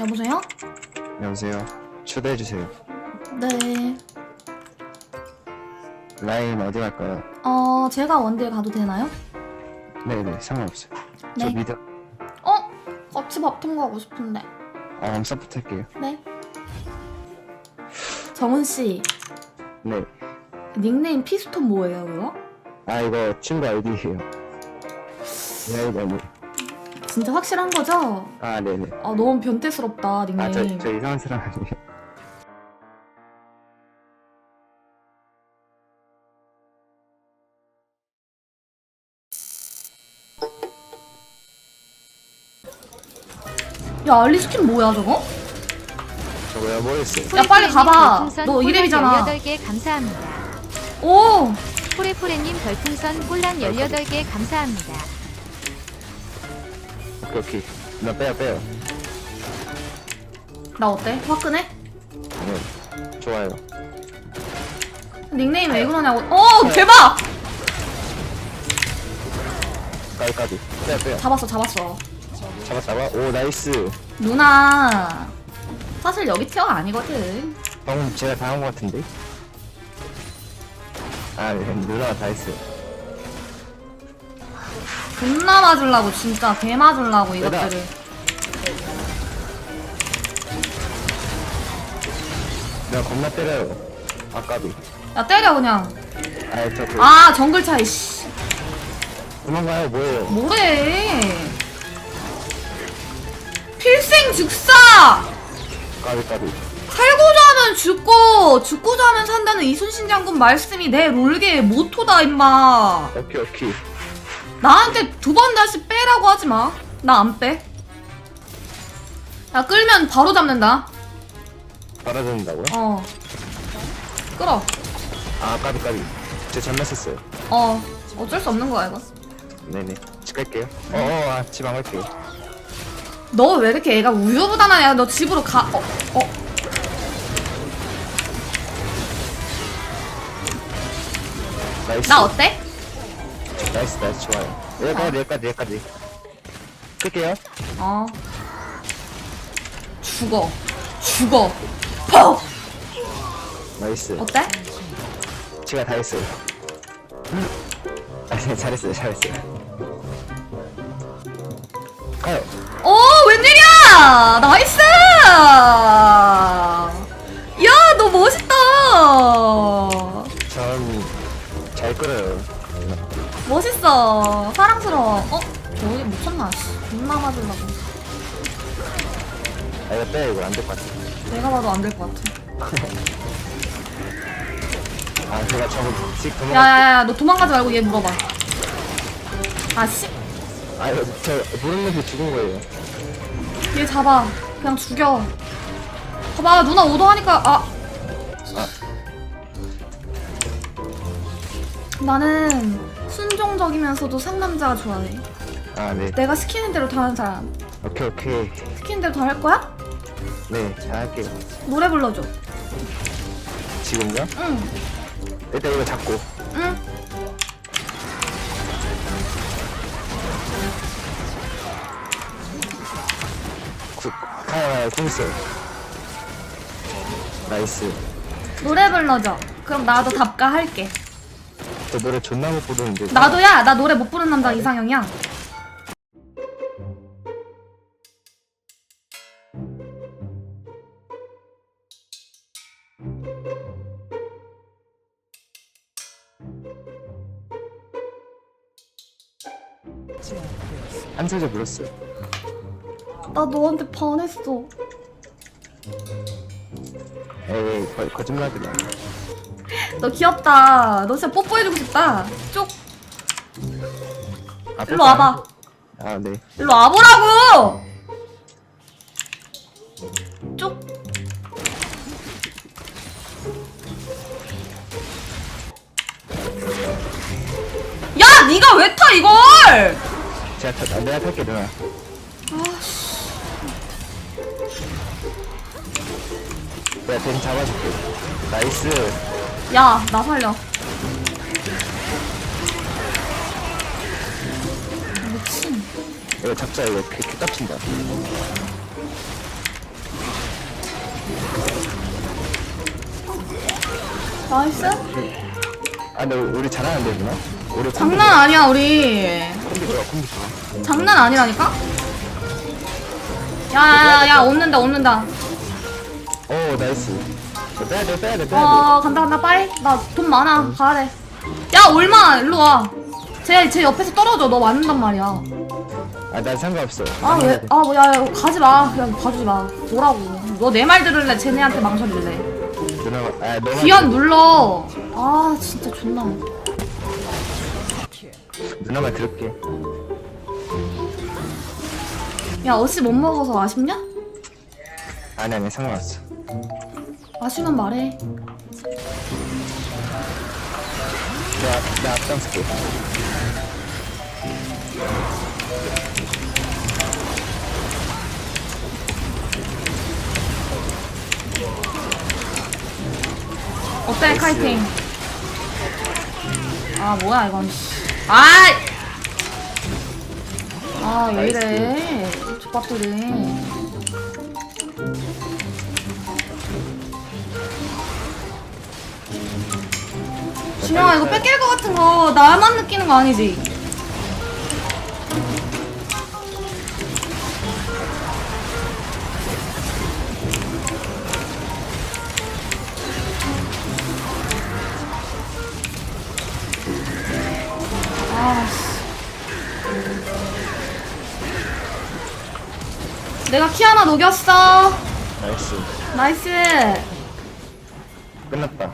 여보세요? 여보세요. 초대해 주세요. 네. 라인 어디 갈까요? 어, 제가 원딜 가도 되나요? 네네, 상관없어요. 저 네. 미드, 어? 같이 바통 가고 싶은데. 어, 서포트 할게요. 네. 정훈 씨, 네. 닉네임 피스톤 뭐예요, 그거? 아, 이거 친구 아이디예요. 네, 네, 네. 진짜 확실한 거죠? 아, 네네. 아, 너무 변태스럽다, 닉네임. 아, 저, 저 이상한 사람 아니에요. 야, 알리 스킨 뭐야, 저거? 저거야, 모르겠어요. 야, 빨리 가봐. 별풍선 너 이름이잖아. 18개 감사합니다. 오! 포레포레님 별풍선 꼴랑 18개 감사합니다. 오케이, 오케이. 나 빼요, 빼요. 나 어때? 화끈해? 네. 좋아요. 닉네임 왜 그러냐고. 오! 대박! 까비, 까비. 빼요, 빼요. 잡았어, 잡았어. 잡아, 잡아. 오, 나이스. 누나. 사실 여기 티어 아니거든. 방금 제가 당한 것 같은데? 아, 네. 누나가 다 했어요. 존나 맞으려고, 진짜. 개 맞으려고, 이것들을. 내가 겁나 때려요. 아, 까비. 야, 때려, 그냥. 아, 저 그, 아, 정글 차이, 씨. 도망가요, 뭐예요? 뭐래. 필생 즉사! 까비, 까비. 살고자 하면 죽고, 죽고자 하면 산다는 이순신 장군 말씀이 내 롤계의 모토다, 임마. 오케이, 오케이. 나한테 두 번 다시 빼라고 하지 마. 나 안 빼. 야, 끌면 바로 잡는다. 받아준다고요? 어. 끌어. 아, 까비, 까비. 제 잘못했어요. 어. 어쩔 수 없는 거야, 이거. 네네. 집 갈게요. 어어, 아, 집 안 갈게요. 너 왜 이렇게 애가 우유부단하냐? 너 집으로 가. 어, 어. 나이스. 나 어때? 나이스, 나이스, 좋아요. 여기까지, 여기까지, 여기까지. 끌게요. 어. 죽어. 죽어. 퍽! 나이스. 어때? 제가 다 했어요. 아, 네, 잘했어요, 잘했어요. 가요. 오, 웬일이야! 나 아, 이거 빼요, 이거 안 될 것 같아. 내가 봐도 안 될 것 같아. 아, 제가 저거 직 도망가. 야야야, 너 도망가지 말고 얘 물어봐. 아, 씨. 아, 이거 저 모르는데 죽은 거예요. 얘 잡아. 그냥 죽여. 봐봐, 누나 오더하니까, 아. 나는 순종적이면서도 상남자가 좋아해. 아, 네. 내가 시키는 대로 다 하는 사람. 오케이, 오케이. 시키는 대로 다 할 거야? 네, 잘할게요. 노래 불러줘. 지금요? 응, 일단 이거 잡고. 응. 가요, 공 있어요. 나이스. 노래 불러줘. 그럼 나도 답가 할게. 저 노래 존나 못 부르는데. 나도야, 나 노래 못 부르는 남자 이상형이야. 한 소절 불렀어요. 나 너한테 반했어. 에이, 거, 거짓말이야. 너 귀엽다. 너 진짜 뽀뽀해주고 싶다. 쪽, 아, 일로 와봐. 아, 네. 일로 와보라고! 쪽. 야, 네가 왜 타 이걸? 제가 타, 내가 탈게, 누나. 내가 벤 잡아줄게. 나이스. 야, 나 살려. 미친. 이거 잡자, 이거. 개, 개 깝친다. 나이스. 아 근데 우리 잘하는데 누나? 우리 장난 아니야 우리. 콤비 좋아 콤비 좋아 장난 아니라니까? 야야야 없는다 없는다. 오 나이스 저 빼야돼 빼야돼 빼야돼 어 간다 간다 빨리. 나돈 많아 가래. 야 올마 일로 와. 쟤, 쟤 옆에서 떨어져. 너 맞는단 말이야. 아난 상관없어 아, 왜? 아, 뭐, 야, 야, 가지 마. 그냥 봐주지 마. 뭐라고. 너 내 말 들을래? 쟤네한테 망설일래? 아 너만 귀한 눌러. 아, 진짜 존나. 누나만 들을게 야, 어씨 못 먹어서 아쉽냐? 아니 아니 상관없어 아쉬면 말해. 내가 내가 앞장설게 어때, 카이팅? 아, 뭐야, 이건. 아이! 아, 왜 이래. 족밥들이. 준영아, 이거 뺏길 것 같은 거 나만 느끼는 거 아니지? 내가 키 하나 녹였어. 나이스 나이스. 끝났다